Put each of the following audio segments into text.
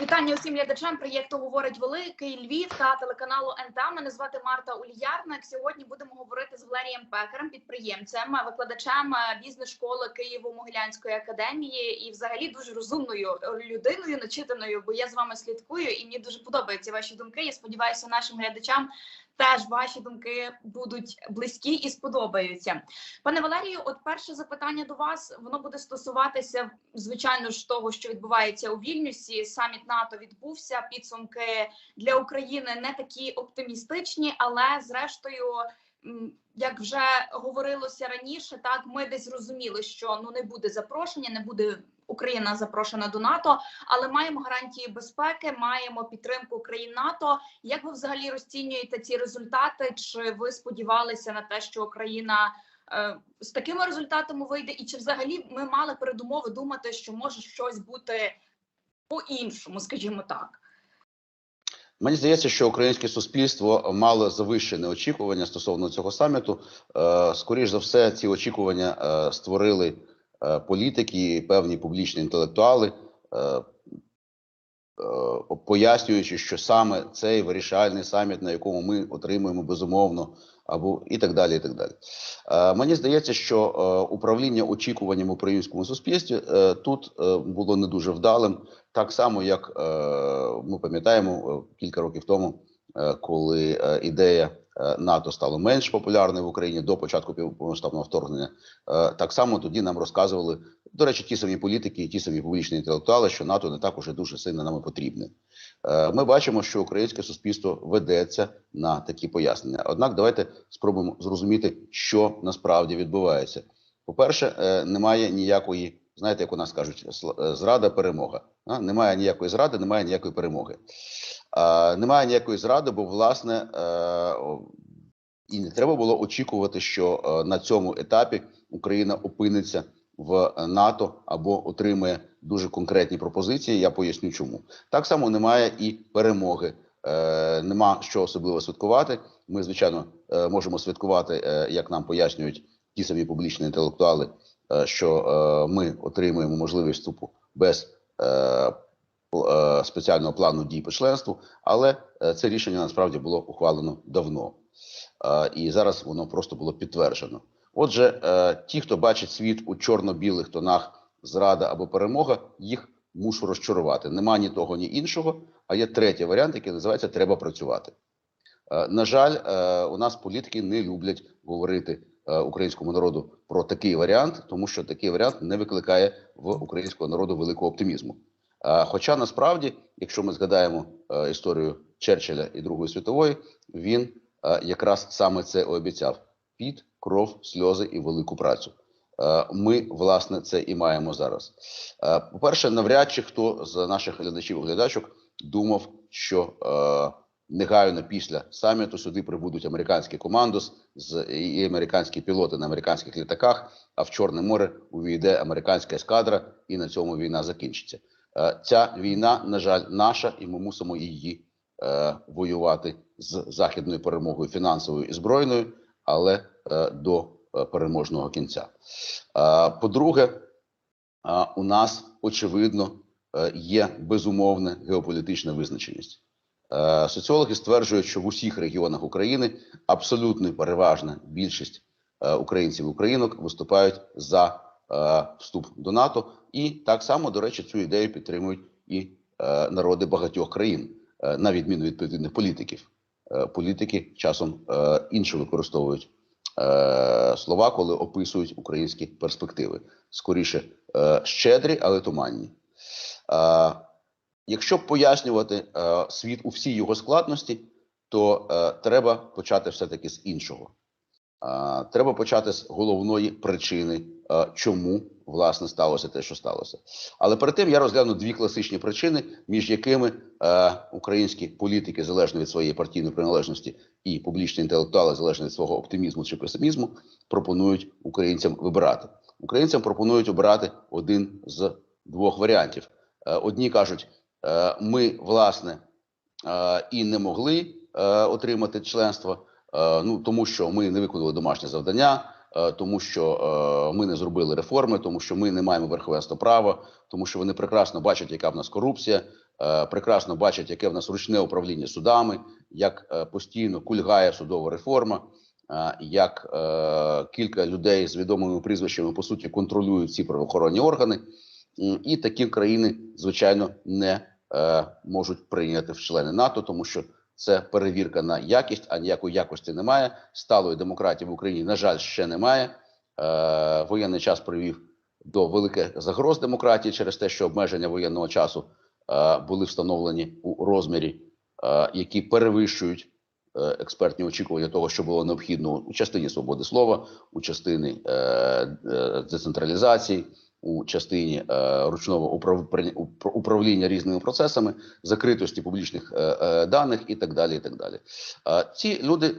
Вітання усім глядачам проєкту говорить великий Львів та телеканалу НТА. Мене звати Марта Ульярник. Сьогодні будемо говорити з Валерієм Пекарем, підприємцем, викладачем е, бізнес-школи Києво-Могилянської академії і, взагалі, дуже розумною людиною, начитаною. Бо я з вами слідкую, і мені дуже подобаються ваші думки. Я сподіваюся, нашим глядачам теж ваші думки будуть близькі і сподобаються. Пане Валерію, от перше запитання до вас воно буде стосуватися звичайно ж того, що відбувається у Вільнюсі. Саміт НАТО відбувся. Підсумки для України не такі оптимістичні, але зрештою, як вже говорилося раніше, так ми десь зрозуміли, що ну не буде запрошення, не буде. Україна запрошена до НАТО, але маємо гарантії безпеки, маємо підтримку країн НАТО. Як ви взагалі розцінюєте ці результати? Чи ви сподівалися на те, що Україна е, з такими результатами вийде, і чи взагалі ми мали передумови думати, що може щось бути по-іншому, скажімо так? Мені здається, що українське суспільство мало завищене очікування стосовно цього саміту. Е, Скоріш за все, ці очікування е, створили політики, певні публічні інтелектуали, е, е, пояснюючи, що саме цей вирішальний саміт, на якому ми отримуємо безумовно, або і так далі. І так далі. Е, Мені здається, що е, управління очікуванням в українському суспільстві е, тут е, було не дуже вдалим. Так само, як е, ми пам'ятаємо е, кілька років тому, е, коли е, ідея е, НАТО стала менш популярною в Україні до початку повномасштабного вторгнення, е, так само тоді нам розказували, до речі, ті самі політики, і ті самі публічні інтелектуали, що НАТО не так уже дуже сильно нам потрібне. Е, Ми бачимо, що українське суспільство ведеться на такі пояснення. Однак, давайте спробуємо зрозуміти, що насправді відбувається. По-перше, е, немає ніякої, знаєте, як у нас кажуть, е, зрада, перемога. А? Немає ніякої зради, немає ніякої перемоги. А, немає ніякої зради, бо власне е, і не треба було очікувати, що е, на цьому етапі Україна опиниться в НАТО або отримає дуже конкретні пропозиції. Я поясню, чому так само немає і перемоги. Е, нема що особливо святкувати. Ми, звичайно, можемо святкувати, як нам пояснюють ті самі публічні інтелектуали, що е, ми отримуємо можливість вступу без е, е, спеціального плану дій по членству, але е, це рішення насправді було ухвалено давно, Е, і зараз воно просто було підтверджено. Отже, е, ті, хто бачить світ у чорно-білих тонах зрада або перемога, їх мушу розчарувати. Нема ні того, ні іншого. А є третій варіант, який називається треба працювати. Е, На жаль, е, у нас політики не люблять говорити е, українському народу про такий варіант, тому що такий варіант не викликає в українського народу великого оптимізму. Е, Хоча насправді, якщо ми згадаємо е, історію Черчилля і Другої світової, він е, якраз саме це обіцяв: під, кров, сльози і велику працю. Е, Ми власне це і маємо зараз. Е, По-перше, навряд чи хто з наших глядачів і глядачок думав, що е, негайно після саміту сюди прибудуть американські командос з і американські пілоти на американських літаках. А в Чорне море увійде американська ескадра, і на цьому війна закінчиться. Е, Ця війна, на жаль, наша, і ми мусимо її е, воювати з західною перемогою фінансовою і збройною, але е, до переможного кінця. По-друге, у нас очевидно є безумовна геополітична визначеність. Е, Соціологи стверджують, що в усіх регіонах України абсолютно переважна більшість е, українців українок виступають за е, вступ до НАТО, і так само, до речі, цю ідею підтримують і народи багатьох країн, на відміну від відповідних політиків. Політики часом інше використовують слова, коли описують українські перспективи. Скоріше щедрі, але туманні. Якщо пояснювати е, світ у всій його складності, то е, треба почати все-таки з іншого. Е, треба почати з головної причини, е, чому власне сталося те, що сталося. Але перед тим я розгляну дві класичні причини, між якими е, українські політики, залежно від своєї партійної приналежності, і публічні інтелектуали, залежно від свого оптимізму чи песимізму, пропонують українцям вибирати. Українцям пропонують обирати один з двох варіантів. Е, Одні кажуть, ми власне е, і не могли е, отримати членство, е, ну тому що ми не виконали домашнє завдання, е, тому що е, ми не зробили реформи, тому що ми не маємо верховенства права, тому що вони прекрасно бачать, яка в нас корупція, е, прекрасно бачать, яке в нас ручне управління судами, як е, постійно кульгає судова реформа, е, як е, кілька людей з відомими прізвищами по суті контролюють ці правоохоронні органи, і такі країни, звичайно, не е, можуть прийняти в члени НАТО, тому що це перевірка на якість, а ніякої якості немає. Сталої демократії в Україні, на жаль, ще немає. Е, воєнний час привів до великих загроз демократії через те, що обмеження воєнного часу е, були встановлені у розмірі, е, які перевищують е, експертні очікування того, що було необхідно у частині свободи слова, у частині е, е, децентралізації, у частині е, ручного управ- управління різними процесами, закритості публічних е, е, даних і так далі. І так далі. Ці люди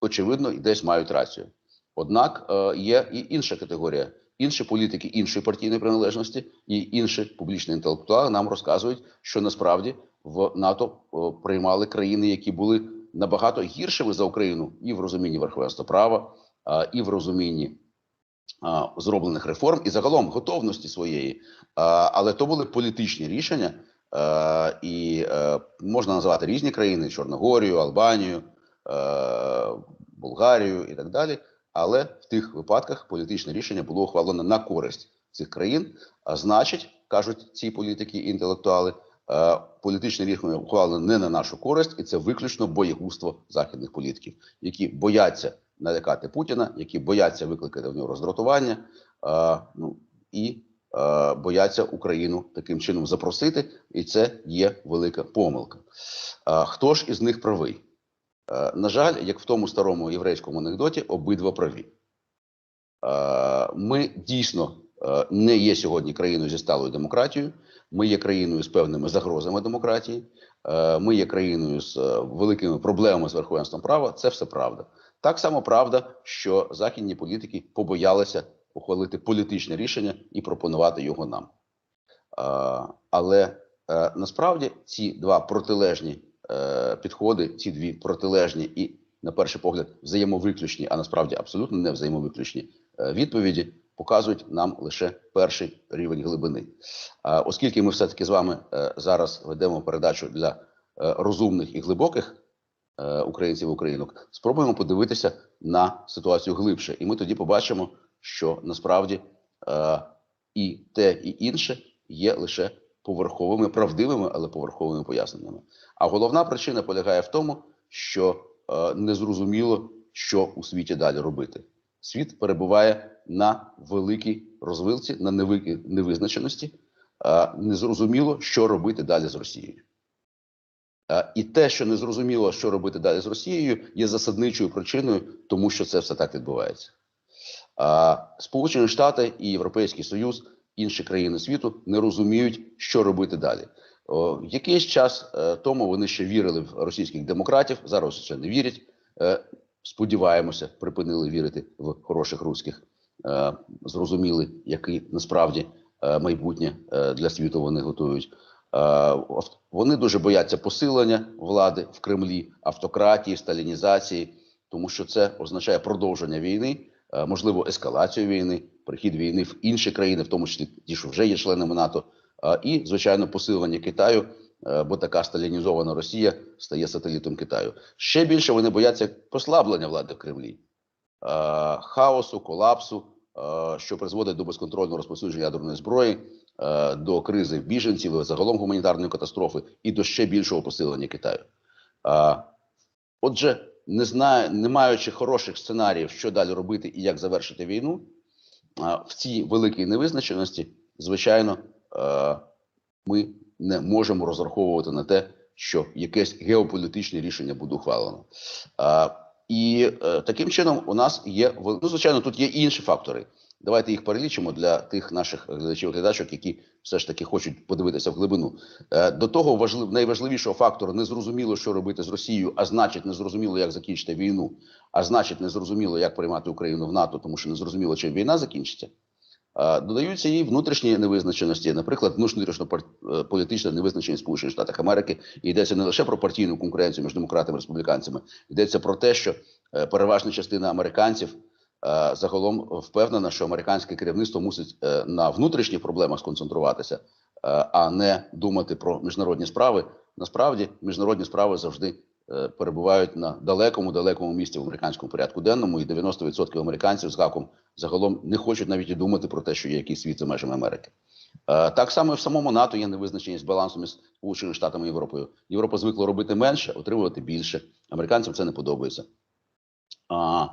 очевидно десь мають рацію. Однак є і інша категорія. Інші політики іншої партійної приналежності і інші публічні інтелектуали нам розказують, що насправді в НАТО приймали країни, які були набагато гіршими за Україну, і в розумінні верховенства права, і в розумінні зроблених реформ і загалом готовності своєї. Але то були політичні рішення, і е, можна називати різні країни: Чорногорію, Албанію, е, Болгарію і так далі. Але в тих випадках політичне рішення було ухвалено на користь цих країн. А значить, кажуть ці політики і інтелектуали, е, політичне рішення ухвалено не на нашу користь, і це виключно боєгузтво західних політиків, які бояться налякати Путіна, які бояться викликати в нього роздратування, е, ну і е, бояться Україну таким чином запросити, і це є велика помилка. Е, хто ж із них правий? Е, на жаль, як в тому старому єврейському анекдоті, обидва праві. Е, ми дійсно не є сьогодні країною зі сталою демократією. Ми є країною з певними загрозами демократії. Ми є країною з великими проблемами з верховенством права. Це все правда. Так само правда, що західні політики побоялися ухвалити політичне рішення і пропонувати його нам. Але е, насправді ці два протилежні е, підходи, ці дві протилежні і, на перший погляд, взаємовиключні, а насправді абсолютно не взаємовиключні е, відповіді показують нам лише перший рівень глибини. Оскільки ми все-таки з вами зараз ведемо передачу для розумних і глибоких українців українок, спробуємо подивитися на ситуацію глибше, і ми тоді побачимо, що насправді е, і те, і інше є лише поверховими, правдивими, але поверховими поясненнями. А головна причина полягає в тому, що е, незрозуміло, що у світі далі робити. Світ перебуває на великій розвилці, на невизначеності. Е, незрозуміло, що робити далі з Росією. Е, І те, що незрозуміло, що робити далі з Росією, є засадничою причиною, тому що це все так відбувається. Сполучені Штати і Європейський Союз, інші країни світу не розуміють, що робити далі. Якийсь час е, тому вони ще вірили в російських демократів, зараз ще не вірять. Е, сподіваємося, припинили вірити в хороших русських. Зрозуміли, який насправді майбутнє для світу вони готують. Е, Вони дуже бояться посилення влади в Кремлі, автократії, сталінізації, тому що це означає продовження війни, е, можливо, ескалацію війни, прихід війни в інші країни, в тому числі ті, що вже є членами НАТО, е, і звичайно посилення Китаю, бо така сталінізована Росія стає сателітом Китаю. Ще більше вони бояться послаблення влади в Кремлі, хаосу, колапсу, що призводить до безконтрольного розповсюдження ядерної зброї, до кризи біженців, загалом гуманітарної катастрофи і до ще більшого посилення Китаю. Е, Отже, не знаю, не маючи хороших сценаріїв, що далі робити і як завершити війну, в цій великій невизначеності, звичайно, е, ми не можемо розраховувати на те, що якесь геополітичне рішення буде ухвалено. І е, таким чином у нас є ну, звичайно, тут є інші фактори. Давайте їх перелічимо для тих наших глядачів глядачок, які все ж таки хочуть подивитися в глибину. Е, До того важлив, найважливішого фактору незрозуміло, що робити з Росією, а значить, незрозуміло, як закінчити війну, а значить, незрозуміло, як приймати Україну в НАТО, тому що незрозуміло, чим війна закінчиться. Е, Додаються їй внутрішні невизначеності, наприклад, внутрішньополітична невизначеність Сполучених Штатів Америки. І йдеться не лише про партійну конкуренцію між демократами і республіканцями, йдеться про те, що е, переважна частина американців е, загалом впевнена, що американське керівництво мусить е, на внутрішніх проблемах сконцентруватися, а не думати про міжнародні справи. Насправді, міжнародні справи завжди е, перебувають на далекому, далекому місці в американському порядку денному, і 90% американців з гаком загалом не хочуть навіть і думати про те, що є якийсь світ за межами Америки. Е, Так само і в самому НАТО є невизначеність балансу між Сполученими Штатами і Європою. Європа звикла робити менше, отримувати більше. Американцям це не подобається. А,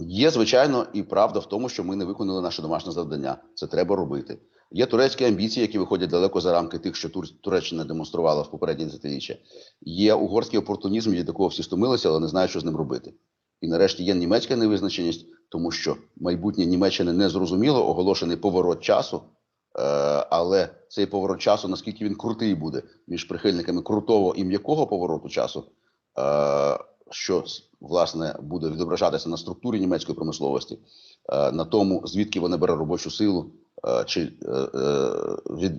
є, звичайно, і правда в тому, що ми не виконали наше домашнє завдання. Це треба робити. Є турецькі амбіції, які виходять далеко за рамки тих, що Тур- Туреччина демонструвала в попередні десятиріччя. Є угорський опортунізм, від якого всі стомилися, але не знають, що з ним робити. І нарешті є німецька невизначеність, тому що майбутнє Німеччини не зрозуміло, оголошений поворот часу. Е, але цей поворот часу, наскільки він крутий буде між прихильниками крутого і м'якого повороту часу, е, що власне буде відображатися на структурі німецької промисловості, е, на тому, звідки вона бере робочу силу, е, чи е, від,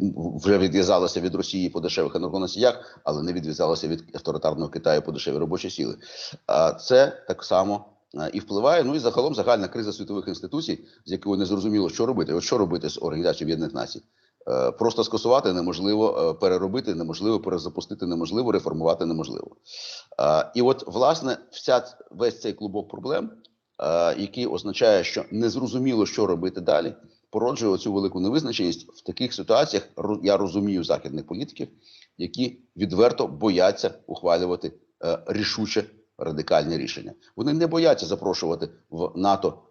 вже відв'язалася від Росії по дешевих енергоносіях, але не відв'язалася від авторитарного Китаю по дешевій робочій сили. А це так само і впливає. Ну і загалом загальна криза світових інституцій, з якою не зрозуміло, що робити. От що робити з Організацією Об'єднаних Націй? Е, Просто скасувати неможливо, е, переробити неможливо, перезапустити неможливо, реформувати неможливо. Е, І от, власне, вся весь цей клубок проблем, який означає, що незрозуміло, що робити далі, породжує цю велику невизначеність в таких ситуаціях. Я розумію західних політиків, які відверто бояться ухвалювати рішуче радикальні рішення. Вони не бояться запрошувати в НАТО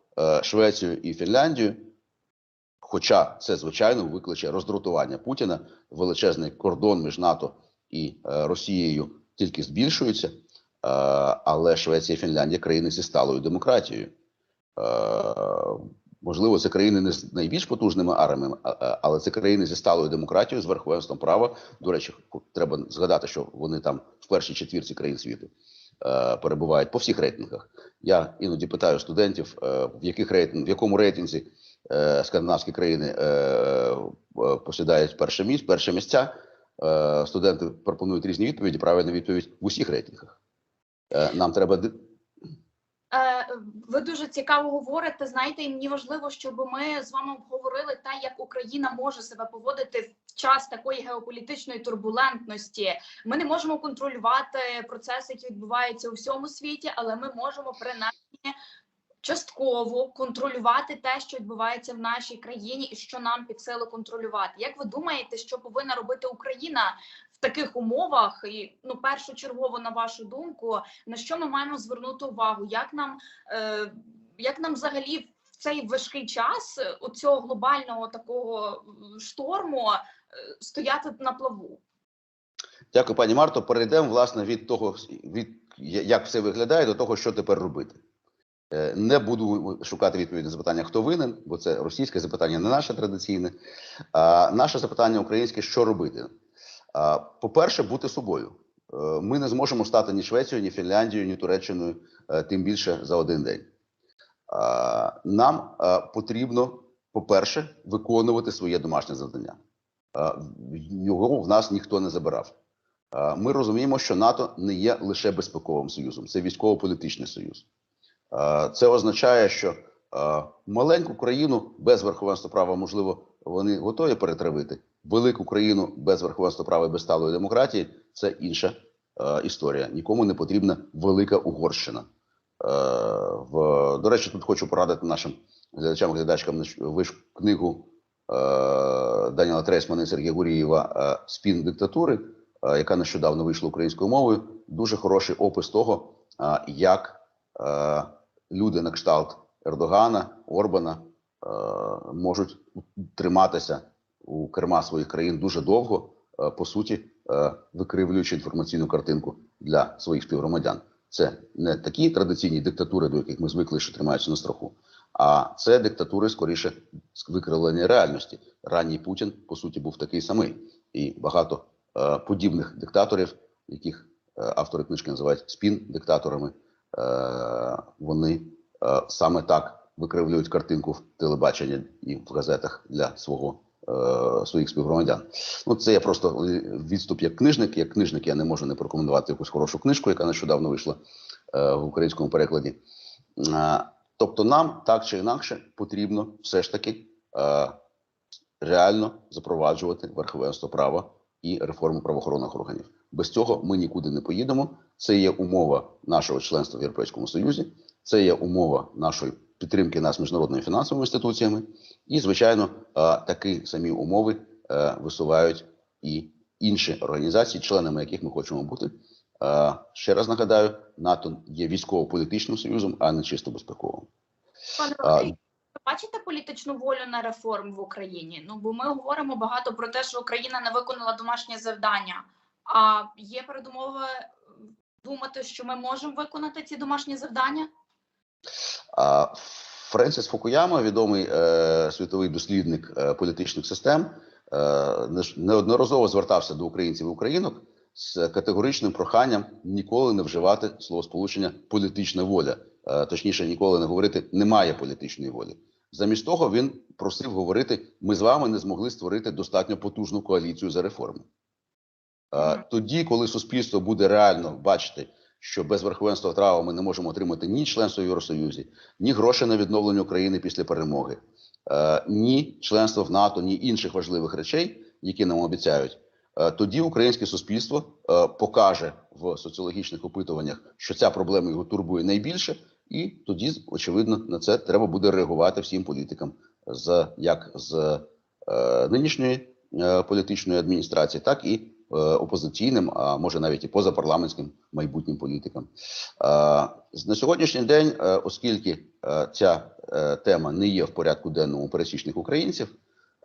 Швецію і Фінляндію. Хоча це звичайно викличе роздратування Путіна, величезний кордон між НАТО і е, Росією тільки збільшується, е, але Швеція і Фінляндія країни зі сталою демократією. Е, можливо, це країни не з найбільш потужними арміями, але це країни зі сталою демократією, з верховенством права. До речі, треба згадати, що вони там в першій четвірці країн світу перебувають по всіх рейтингах. Я іноді питаю студентів, в яких рейтинг, в якому рейтинзі скандинавські країни е, е, посідають перше місце, перше місця. Е, студенти пропонують різні відповіді. Правильна відповідь в усіх рейтингах. Е, нам треба Е, Ви дуже цікаво говорите. Знаєте, і мені важливо, щоб ми з вами обговорили те, як Україна може себе поводити в час такої геополітичної турбулентності. Ми не можемо контролювати процеси, які відбуваються у всьому світі, але ми можемо принаймні частково контролювати те, що відбувається в нашій країні, і що нам під силу контролювати. Як ви думаєте, що повинна робити Україна в таких умовах? І ну першочергово, на вашу думку, на що ми маємо звернути увагу? Як нам, е, як нам взагалі в цей важкий час е, оцього глобального такого шторму е, стояти на плаву? Дякую, пані Марто. Перейдемо власне від того, від як все виглядає, до того, що тепер робити. Е, Не буду шукати відповідь на запитання, хто винен, бо це російське запитання, не наше традиційне. А наше запитання українське: що робити? По-перше, бути собою. Е, Ми не зможемо стати ні Швецією, ні Фінляндією, ні Туреччиною, е, тим більше за один день. Нам потрібно, по-перше, виконувати своє домашнє завдання. Його в нас ніхто не забирав. Ми розуміємо, що НАТО не є лише безпековим союзом, це військово-політичний союз. Це означає, що маленьку країну без верховенства права, можливо, вони готові перетравити. Велику країну без верховенства права і без сталої демократії це інша історія. Нікому не потрібна велика Угорщина. В, до речі, тут хочу порадити нашим глядачам глядачкам книгу Даніла Трейсмана і Сергія Гурієва Спін диктатури, яка нещодавно вийшла українською мовою. Дуже хороший опис того, як люди на кшталт Ердогана, Орбана е, можуть триматися у керма своїх країн дуже довго, е, по суті, е, викривлюючи інформаційну картинку для своїх співгромадян. Це не такі традиційні диктатури, до яких ми звикли, що тримаються на страху, а це диктатури скоріше викривлення реальності. Ранній Путін, по суті, був такий самий, і багато е, подібних диктаторів, яких е, автори книжки називають спін-диктаторами, вони е, саме так викривлюють картинку в телебаченні і в газетах для свого е, своїх співгромадян. Ну, це я просто е, відступ як книжник. Як книжник я не можу не порекомендувати якусь хорошу книжку, яка нещодавно вийшла е, в українському перекладі. Е, тобто, нам так чи інакше потрібно все ж таки е, реально запроваджувати верховенство права і реформу правоохоронних органів. Без цього ми нікуди не поїдемо. Це є умова нашого членства в Європейському Союзі, це є умова нашої підтримки нас міжнародними фінансовими інституціями, і звичайно, такі самі умови е, висувають і інші організації, членами яких ми хочемо бути. Ще раз нагадаю, НАТО є військово-політичним союзом, а не чисто безпековим. Пане бачите політичну волю на реформ в Україні? Ну бо ми говоримо багато про те, що Україна не виконала домашнє завдання. А є передумови думати, що ми можемо виконати ці домашні завдання? А Френсіс Фукуяма, відомий е, світовий дослідник е, політичних систем, е, неодноразово звертався до українців і українок з категоричним проханням ніколи не вживати словосполучення політична воля, е, точніше, ніколи не говорити немає політичної волі. Замість того він просив говорити: ми з вами не змогли створити достатньо потужну коаліцію за реформи. Е, Тоді, коли суспільство буде реально бачити, що без верховенства права ми не можемо отримати ні членство в Євросоюзі, ні грошей на відновлення України після перемоги, е, ні членство в НАТО, ні інших важливих речей, які нам обіцяють. е, Тоді українське суспільство е, покаже в соціологічних опитуваннях, що ця проблема його турбує найбільше, і тоді, очевидно, на це треба буде реагувати всім політикам, з як з е, нинішньої е, політичної адміністрації, так і е, опозиційним, а може навіть і позапарламентським майбутнім політикам. Е, На сьогоднішній день, е, оскільки е, ця е, тема не є в порядку денному пересічних українців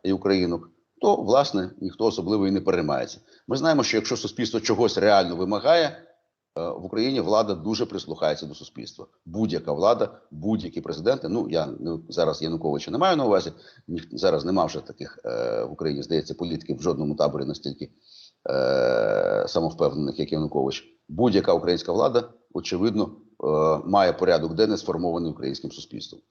і українок, то власне ніхто особливо і не переймається. Ми знаємо, що якщо суспільство чогось реально вимагає. Е, В Україні влада дуже прислухається до суспільства. Будь-яка влада, будь-які президенти. Ну я ну, зараз Януковича не маю на увазі. Зараз нема вже таких е, в Україні, здається, політиків в жодному таборі настільки е, самовпевнених, як Янукович. Будь-яка українська влада, очевидно, має порядок денний сформований українським суспільством.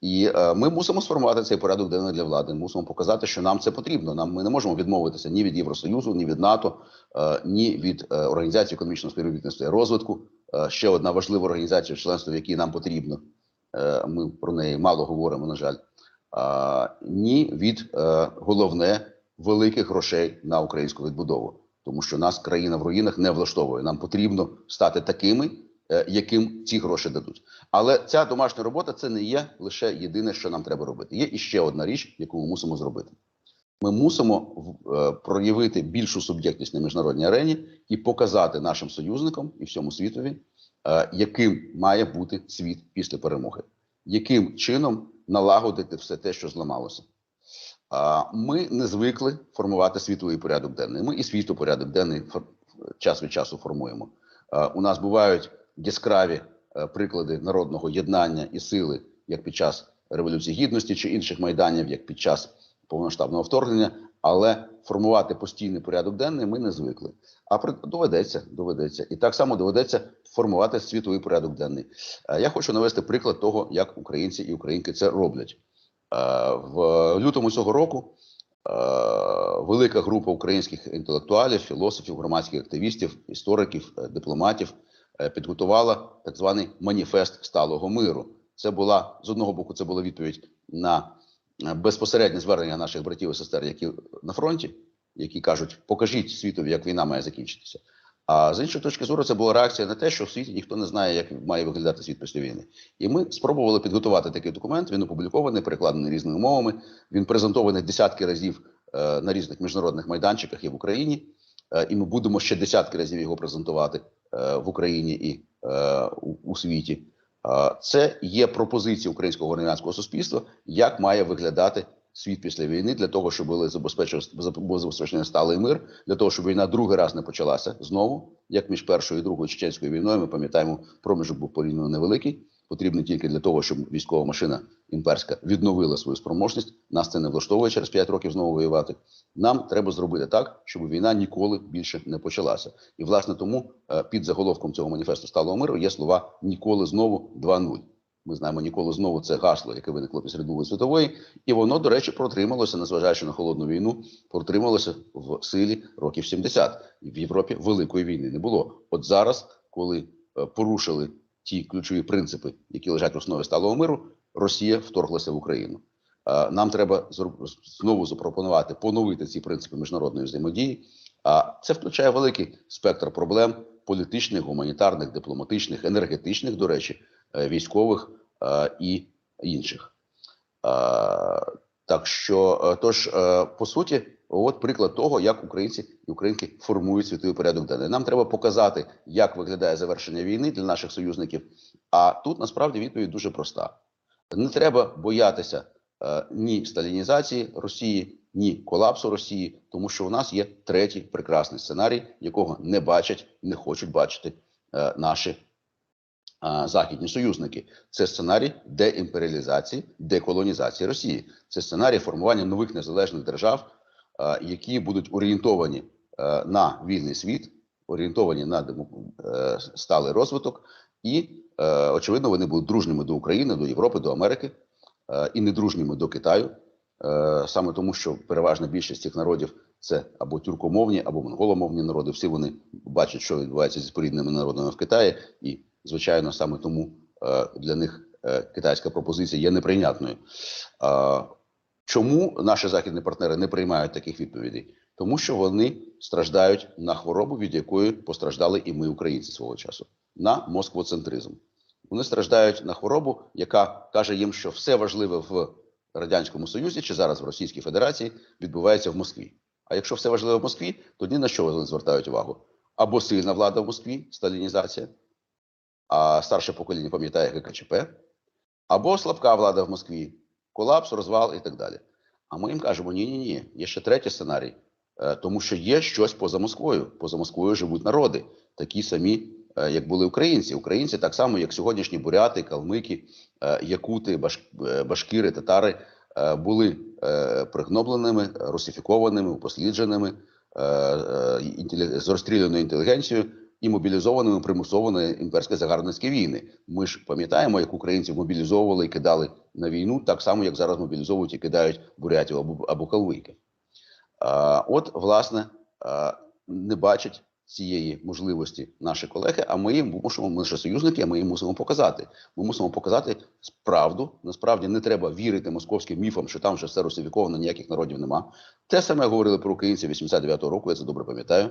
І е, ми мусимо сформувати цей порядок денний для влади. Мусимо показати, що нам це потрібно. Нам ми не можемо відмовитися ні від Євросоюзу, ні від НАТО, е, ні від е, організації економічного співробітництва і розвитку. Е, ще одна важлива організація, членство в якій нам потрібно. Е, ми про неї мало говоримо, на жаль. Е, ні від е, головне великих грошей на українську відбудову, тому що нас країна в руїнах не влаштовує. Нам потрібно стати такими, е, яким ці гроші дадуть. Але ця домашня робота це не є лише єдине, що нам треба робити. Є іще одна річ, яку ми мусимо зробити. Ми мусимо е, проявити більшу суб'єктність на міжнародній арені і показати нашим союзникам і всьому світові, е, яким має бути світ після перемоги, яким чином налагодити все те, що зламалося. Ми не звикли формувати світовий порядок денний. Ми і світопорядок денний фор- час від часу формуємо. У нас бувають яскраві е, приклади народного єднання і сили, як під час революції гідності чи інших майданів, як під час повноштабного вторгнення. Але формувати постійний порядок денний ми не звикли. А при- доведеться, доведеться, і так само доведеться формувати світовий порядок денний. Е, Я хочу навести приклад того, як українці і українки це роблять. Е, В лютому цього року велика група українських інтелектуалів, філософів, громадських активістів, істориків, дипломатів підготувала так званий маніфест сталого миру. Це була з одного боку, це була відповідь на е, безпосереднє звернення наших братів і сестер, які на фронті, які кажуть: покажіть світові, як війна має закінчитися. А з іншої точки зору, це була реакція на те, що в світі ніхто не знає, як має виглядати світ після війни. І ми спробували підготувати такий документ. Він опублікований, перекладений різними мовами. Він презентований десятки разів е, на різних міжнародних майданчиках і в Україні. Е, і ми будемо ще десятки разів його презентувати е, в Україні і е, у, світі. Це є пропозиція українського громадянського суспільства, як має виглядати світ після війни, для того, щоб були забезпечені сталий мир, для того, щоб війна другий раз не почалася знову, як між першою і другою чеченською війною. Ми пам'ятаємо, проміжок був порівняно невеликий. Потрібний тільки для того, щоб військова машина імперська відновила свою спроможність. Нас це не влаштовує через 5 років знову воювати. Нам треба зробити так, щоб війна ніколи більше не почалася. І власне тому е, під заголовком цього маніфесту сталого миру є слова ніколи знову 2.0. Ми знаємо, ніколи знову це гасло, яке виникло після Другої світової, і воно, до речі, протрималося, незважаючи на холодну війну, протрималося в силі років 70. І в Європі великої війни не було. От зараз, коли е, порушили ті ключові принципи, які лежать в основі сталого миру, Росія вторглася в Україну. Нам треба знову запропонувати поновити ці принципи міжнародної взаємодії. А це включає великий спектр проблем політичних, гуманітарних, дипломатичних, енергетичних, до речі, е, військових е, і інших. Так що, е, тож, по суті, от приклад того, як українці і українки формують світовий порядок денний. Нам треба показати, як виглядає завершення війни для наших союзників. А тут насправді відповідь дуже проста: не треба боятися е, ні сталінізації Росії, ні колапсу Росії, тому що у нас є третій прекрасний сценарій, якого не бачать, не хочуть бачити е, наші е, західні союзники. Це сценарій деімперіалізації, деколонізації Росії. Це сценарій формування нових незалежних держав, які будуть орієнтовані е, на вільний світ, орієнтовані на е, сталий розвиток, і е, очевидно, вони будуть дружніми до України, до Європи, до Америки е, і недружніми до Китаю. Е, Саме тому, що переважна більшість цих народів це або тюркомовні, або монголомовні народи. Всі вони бачать, що відбувається зі спорідненими народами в Китаї, і звичайно, саме тому е, для них е, китайська пропозиція є неприйнятною. Чому наші західні партнери не приймають таких відповідей? Тому що вони страждають на хворобу, від якої постраждали і ми, українці, свого часу, на москвоцентризм. Вони страждають на хворобу, яка каже їм, що все важливе в радянському союзі чи зараз в Російській Федерації відбувається в Москві. А якщо все важливе в Москві, тоді на що вони звертають увагу? Або сильна влада в Москві, сталінізація, а старше покоління пам'ятає ГКЧП, або слабка влада в Москві, колапс, розвал і так далі. А ми їм кажемо: ні, ні, ні, є ще третій сценарій, Е, тому що є щось поза Москвою. Поза Москвою живуть народи, такі самі, е, як були українці. Українці так само, як сьогоднішні буряти, калмики, е, якути, башкіри, татари, були пригнобленими, русифікованими, упослідженими, з розстріляною інтелігенцією і мобілізованими примусово на загарбницькі війни. Ми ж пам'ятаємо, як українців мобілізовували і кидали на війну, так само як зараз мобілізовують і кидають бурятів або, або калмиків. А, От, власне, а, не бачать цієї можливості наші колеги, а ми їм мусимо, ми ж союзники, а ми їм мусимо показати. Ми мусимо показати правду. Насправді не треба вірити московським міфам, що там вже все русифіковано, ніяких народів нема. Те саме говорили про українців 89-го року, я це добре пам'ятаю.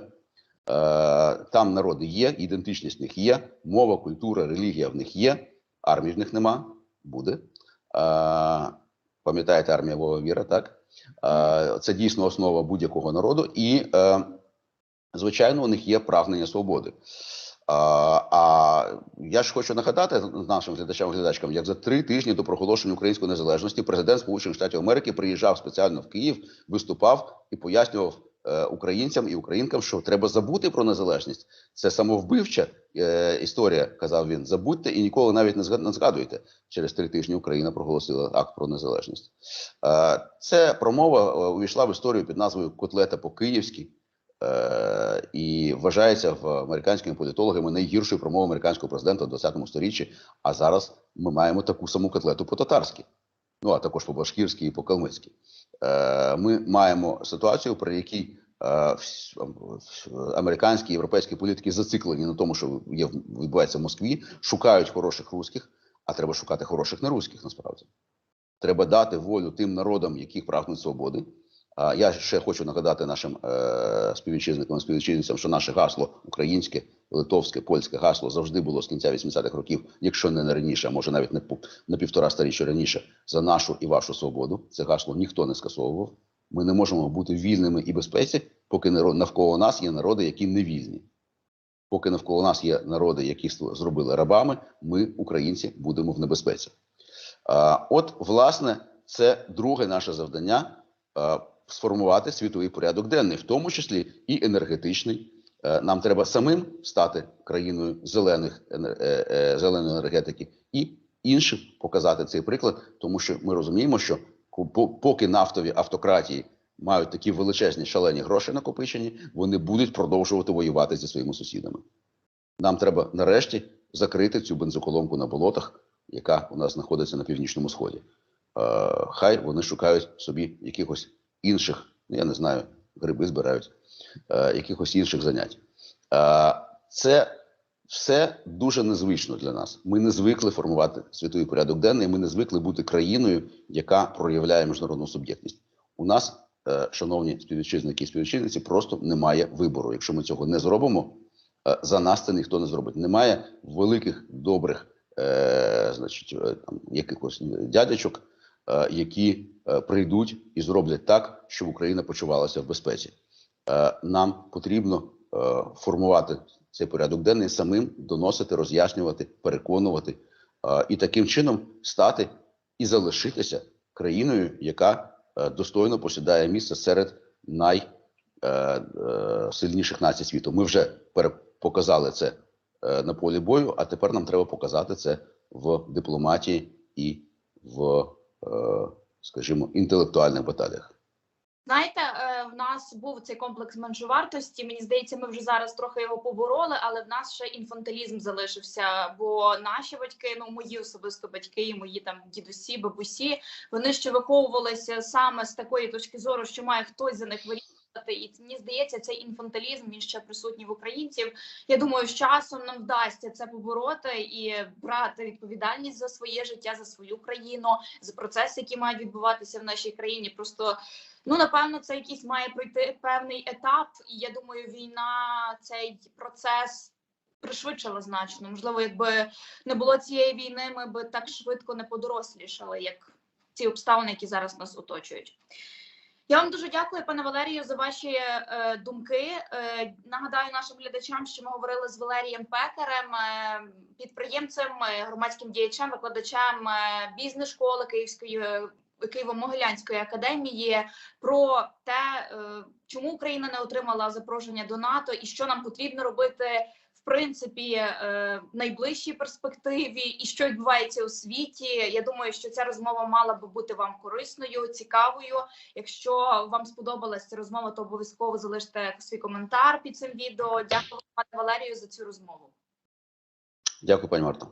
Е, Там народи є, ідентичність в них є, мова, культура, релігія в них є, армії в них нема, буде. Е, Пам'ятаєте, армія Вова Віра, так? Е, Це дійсно основа будь-якого народу, і, звичайно, у них є прагнення свободи. А, я ж хочу нагадати нашим глядачам глядачкам, як за три тижні до проголошення української незалежності президент Сполучених Штатів Америки приїжджав спеціально в Київ, виступав і пояснював українцям і українкам, що треба забути про незалежність. Це самовбивча е, історія, казав він. Забудьте і ніколи навіть не згадуйте. Через три тижні Україна проголосила акт про незалежність. Е, Це промова е, увійшла в історію під назвою Котлета по-київськи. Е, і вважається в американськими політологами найгіршою промовою американського президента в 20 сторіччі. А зараз ми маємо таку саму котлету по-татарськи, ну а також по-башкірськи і по-калмицьки. Е, Ми маємо ситуацію, при якій е, американські європейські політики зациклені на тому, що є відбувається в Москві, шукають хороших русських, а треба шукати хороших не русських. насправді. Треба дати волю тим народам, які прагнуть свободи. Я ще хочу нагадати нашим е, співвітчизникам, співвітчизницям, що наше гасло українське, литовське, польське гасло завжди було з кінця 80-х років, якщо не раніше, а може навіть не на півтора сторіччя раніше, за нашу і вашу свободу. Це гасло ніхто не скасовував. Ми не можемо бути вільними і безпеці, поки навколо нас є народи, які не вільні. Поки навколо нас є народи, які зробили рабами, ми, українці, будемо в небезпеці. От, власне, це друге наше завдання сформувати світовий порядок денний, в тому числі і енергетичний. Е, Нам треба самим стати країною зелених е, е, зеленої енергетики і іншим показати цей приклад, тому що ми розуміємо, що поки нафтові автократії мають такі величезні шалені гроші накопичені, вони будуть продовжувати воювати зі своїми сусідами. Нам треба нарешті закрити цю бензоколонку на болотах, яка у нас знаходиться на північному сході. Хай вони шукають собі якихось інших, я не знаю, гриби збирають, е, якихось інших занять. Е, це все дуже незвично для нас. Ми не звикли формувати світовий порядок денний. Ми не звикли бути країною, яка проявляє міжнародну суб'єктність. У нас, е, шановні співвітчизники і співвітчизниці, просто немає вибору. Якщо ми цього не зробимо, е, за нас це ніхто не зробить. Немає великих добрих, е, значить, е, там якихось дядячок, які е, прийдуть і зроблять так, щоб Україна почувалася в безпеці. Е, Нам потрібно е, формувати цей порядок денний самим, доносити, роз'яснювати, переконувати е, і таким чином стати і залишитися країною, яка е, достойно посідає місце серед найсильніших націй світу. Ми вже показали це е, на полі бою, а тепер нам треба показати це в дипломатії і в, е, скажімо, інтелектуальних баталіях. Знаєте, е, в нас був цей комплекс меншовартості. Мені здається, ми вже зараз трохи його побороли, але в нас ще інфантилізм залишився. Бо наші батьки, ну мої особисто батьки, і мої там дідусі, бабусі, вони ще виховувалися саме з такої точки зору, що має хтось за них вирішувати. І мені здається, цей інфантилізм він ще присутній в українців. Я думаю, з часом нам вдасться це побороти і брати відповідальність за своє життя, за свою країну, за процеси, які мають відбуватися в нашій країні. Просто Ну, напевно, це якийсь має пройти певний етап, і я думаю, війна цей процес пришвидшила значно. Можливо, якби не було цієї війни, ми би так швидко не подорослішали, як ці обставини, які зараз нас оточують. Я вам дуже дякую, пане Валерію, за ваші е, думки. Е, нагадаю нашим глядачам, що ми говорили з Валерієм Пекарем, е, підприємцем, е, громадським діячем, викладачем е, бізнес-школи Київської е, Києво-Могилянської академії про те, е, чому Україна не отримала запрошення до НАТО і що нам потрібно робити принципі е, в найближчій перспективі, і що відбувається у світі. Я думаю, що ця розмова мала би бути вам корисною, цікавою. Якщо вам сподобалася ця розмова, то обов'язково залиште свій коментар під цим відео. Дякую, пане Валерію, за цю розмову. Дякую, пані Марта.